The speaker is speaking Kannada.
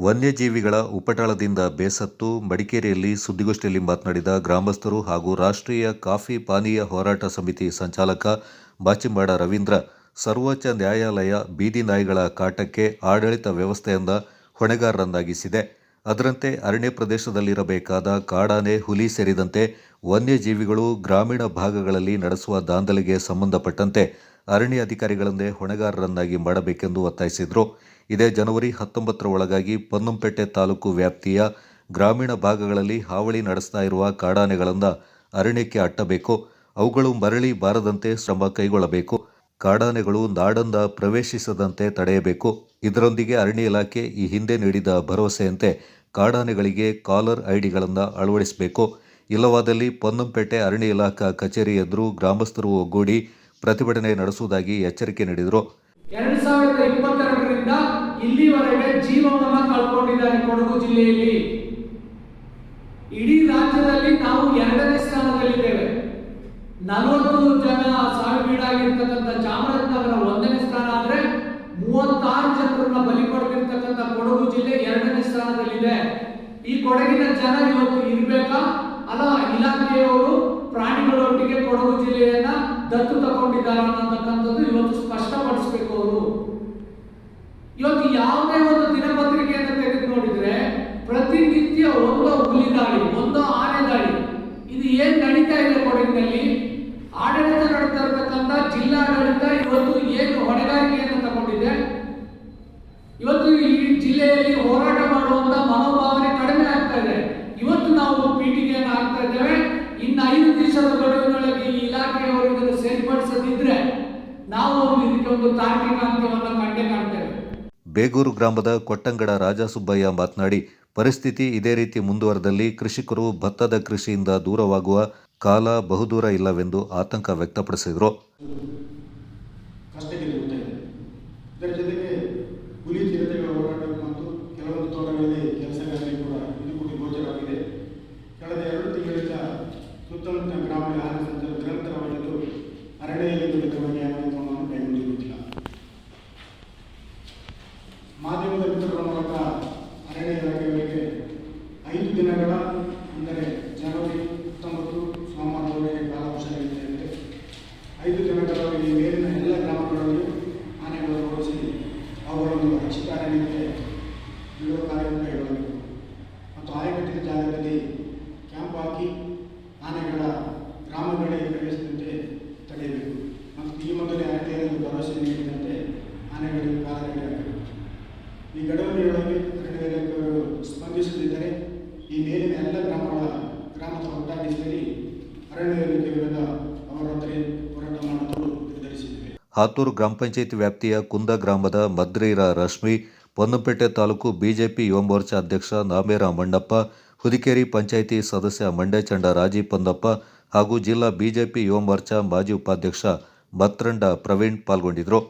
ವನ್ಯಜೀವಿಗಳ ಉಪಟಳದಿಂದ ಬೇಸತ್ತು, ಮಡಿಕೇರಿಯಲ್ಲಿ ಸುದ್ದಿಗೋಷ್ಠಿಯಲ್ಲಿ ಮಾತನಾಡಿದ ಗ್ರಾಮಸ್ಥರು ಹಾಗೂ ರಾಷ್ಟ್ರೀಯ ಕಾಫಿ ಪಾನೀಯ ಹೋರಾಟ ಸಮಿತಿ ಸಂಚಾಲಕ ಬಾಚಿಂಬಾಡ ರವೀಂದ್ರ, ಸರ್ವೋಚ್ಚ ನ್ಯಾಯಾಲಯ ಬೀದಿ ನಾಯಿಗಳ ಕಾಟಕ್ಕೆ ಆಡಳಿತ ವ್ಯವಸ್ಥೆಯಿಂದ ಹೊಣೆಗಾರರನ್ನಾಗಿಸಿದೆ. ಅದರಂತೆ ಅರಣ್ಯ ಪ್ರದೇಶದಲ್ಲಿರಬೇಕಾದ ಕಾಡಾನೆ, ಹುಲಿ ಸೇರಿದಂತೆ ವನ್ಯಜೀವಿಗಳು ಗ್ರಾಮೀಣ ಭಾಗಗಳಲ್ಲಿ ನಡೆಸುವ ದಾಂಧಲೆಗೆ ಸಂಬಂಧಪಟ್ಟಂತೆ ಅರಣ್ಯ ಅಧಿಕಾರಿಗಳನ್ನೇ ಹೊಣೆಗಾರರನ್ನಾಗಿ ಮಾಡಬೇಕೆಂದು ಒತ್ತಾಯಿಸಿದರು. ಇದೇ ಜನವರಿ ಹತ್ತೊಂಬತ್ತರ ಒಳಗಾಗಿ ಪೊನ್ನಂಪೇಟೆ ತಾಲೂಕು ವ್ಯಾಪ್ತಿಯ ಗ್ರಾಮೀಣ ಭಾಗಗಳಲ್ಲಿ ಹಾವಳಿ ನಡೆಸ್ತಾ ಇರುವ ಕಾಡಾನೆಗಳನ್ನು ಅರಣ್ಯಕ್ಕೆ ಅಟ್ಟಬೇಕು. ಅವುಗಳು ಮರಳಿ ಬಾರದಂತೆ ಶ್ರಮ ಕೈಗೊಳ್ಳಬೇಕು. ಕಾಡಾನೆಗಳು ನಾಡಂದ ಪ್ರವೇಶಿಸದಂತೆ ತಡೆಯಬೇಕು. ಇದರೊಂದಿಗೆ ಅರಣ್ಯ ಇಲಾಖೆ ಈ ಹಿಂದೆ ನೀಡಿದ ಭರವಸೆಯಂತೆ ಕಾಡಾನೆಗಳಿಗೆ ಕಾಲರ್ ಐಡಿಗಳನ್ನು ಅಳವಡಿಸಬೇಕು. ಇಲ್ಲವಾದಲ್ಲಿ ಪೊನ್ನಂಪೇಟೆ ಅರಣ್ಯ ಇಲಾಖಾ ಕಚೇರಿ ಎದುರು ಗ್ರಾಮಸ್ಥರು ಒಗ್ಗೂಡಿ ಪ್ರತಿಭಟನೆ ನಡೆಸುವುದಾಗಿ ಎಚ್ಚರಿಕೆ ನೀಡಿದರು. ಎರಡು ಸಾವಿರದ ಇಪ್ಪತ್ತೆರಡರಿಂದ ಇಲ್ಲಿವರೆಗೆ ಜೀವವನ್ನ ಕಳ್ಕೊಂಡಿದ್ದಾರೆ ಕೊಡಗು ಜಿಲ್ಲೆಯಲ್ಲಿ. ಇಡೀ ರಾಜ್ಯದಲ್ಲಿ ನಾವು ಎರಡನೇ ಸ್ಥಾನದಲ್ಲಿದ್ದೇವೆ. ನಲವತ್ತು ಜನ ಸಾವಿಗೀಡಾಗಿರ್ತಕ್ಕಂಥ ಚಾಮರಾಜನಗರ ಒಂದನೇ ಸ್ಥಾನ ಆದ್ರೆ ಮೂವತ್ತಾರು ಜನರನ್ನ ಬಲಿ ಪಡೆದಿರ್ತಕ್ಕಂಥ ಕೊಡಗು ಜಿಲ್ಲೆ ಎರಡನೇ ಸ್ಥಾನದಲ್ಲಿದೆ. ಈ ಕೊಡಗಿನ ಜನ ಇವತ್ತು ಇರ್ಬೇಕಾ? ಅಲ್ಲ, ಇಲಾಖೆಯವರು ಪ್ರಾಣಿಗಳೊಟ್ಟಿಗೆ ಕೊಡಗು ಜಿಲ್ಲೆಯನ್ನ ದತ್ತು ತಗೊಂಡಿದ್ದಾರೆ ಅನ್ನತಕ್ಕಂಥದ್ದು ಇವತ್ತು ಸ್ಪಷ್ಟಪಡಿಸಬೇಕು ಅವರು. ಇವತ್ತು ಯಾವುದೇ ಒಂದು ದಿನಪತ್ರಿಕೆಯನ್ನು ತೆಗೆದು ನೋಡಿದ್ರೆ ಪ್ರತಿನಿತ್ಯ ಒಂದು ಹುಲಿ ದಾಳಿ, ಒಂದು ಆನೆ ದಾಳಿ, ಇದು ಏನ್ ನಡೀತಾ ಇದೆ ಕೊಡಗಿನಲ್ಲಿ? ಆಡಳಿತ ನಡೀತಾ ಇರತಕ್ಕಂಥ ಜಿಲ್ಲಾಡಳಿತ ಇವತ್ತು ಏನು ಹೊಣೆಗಾರಿಕೆಯನ್ನು ತಗೊಂಡಿದೆ? ಇವತ್ತು ಈ ಜಿಲ್ಲೆಯಲ್ಲಿ ಹೋರಾಟ ಮಾಡುವಂತ ಮನೋಭಾವನೆ ಕಡಿಮೆ ಆಗ್ತಾ ಇದೆ. ಇವತ್ತು ನಾವು ಪಿ ಗಡುವಿನೊಳಗೆ ಈ ಇಲಾಖೆಯವರು ಇದನ್ನು ಸೇರ್ಪಡಿಸದಿದ್ರೆ ನಾವು ಇದಕ್ಕೆ ಒಂದು ತಾರ್ಕಿಕ ಅಂತ್ಯವನ್ನು ಕಂಡೇ ಕಾಣ್ತೇವೆ. ಬೇಗೂರು ಗ್ರಾಮದ ಕೊಟ್ಟಂಗಡ ರಾಜಸುಬ್ಬಯ್ಯ ಮಾತನಾಡಿ ಪರಿಸ್ಥಿತಿ ಇದೇ ರೀತಿ ಮುಂದುವರೆದಲ್ಲಿ ಕೃಷಿಕರು ಭತ್ತದ ಕೃಷಿಯಿಂದ ದೂರವಾಗುವ ಕಾಲ ಬಹುದೂರ ಇಲ್ಲವೆಂದು ಆತಂಕ ವ್ಯಕ್ತಪಡಿಸಿದರು. ಮಾಧ್ಯಮದ ಮೂಲಕ ಅರಣ್ಯ ಇಲಾಖೆಗಳಿಗೆ ಐದು ದಿನಗಳ ಅಂದರೆ ಹಾತೂರು ಗ್ರಾಮ ಪಂಚಾಯತ್ ವ್ಯಾಪ್ತಿಯ ಕುಂದ ಗ್ರಾಮದ ಮದ್ರೀರ ರಶ್ಮಿ, ಪೊನ್ನಂಪೇಟೆ ತಾಲೂಕು ಬಿಜೆಪಿ ಯುವ ಮೋರ್ಚಾ ಅಧ್ಯಕ್ಷ ನಾಮೇರ ಮಂಡಪ್ಪ ಹುದಿಕೇರಿ ಪಂಚಾಯಿತಿ ಸದಸ್ಯ ಮಂಡ್ಯಚಂಡ ರಾಜೀವ್ ಪೊನ್ನಪ್ಪ ಹಾಗೂ ಜಿಲ್ಲಾ ಬಿಜೆಪಿ ಯುವ ಮೋರ್ಚಾ ಮಾಜಿ ಉಪಾಧ್ಯಕ್ಷ ಮತ್ರಂಡ ಪ್ರವೀಣ್ ಪಾಲ್ಗೊಂಡಿದ್ದರು.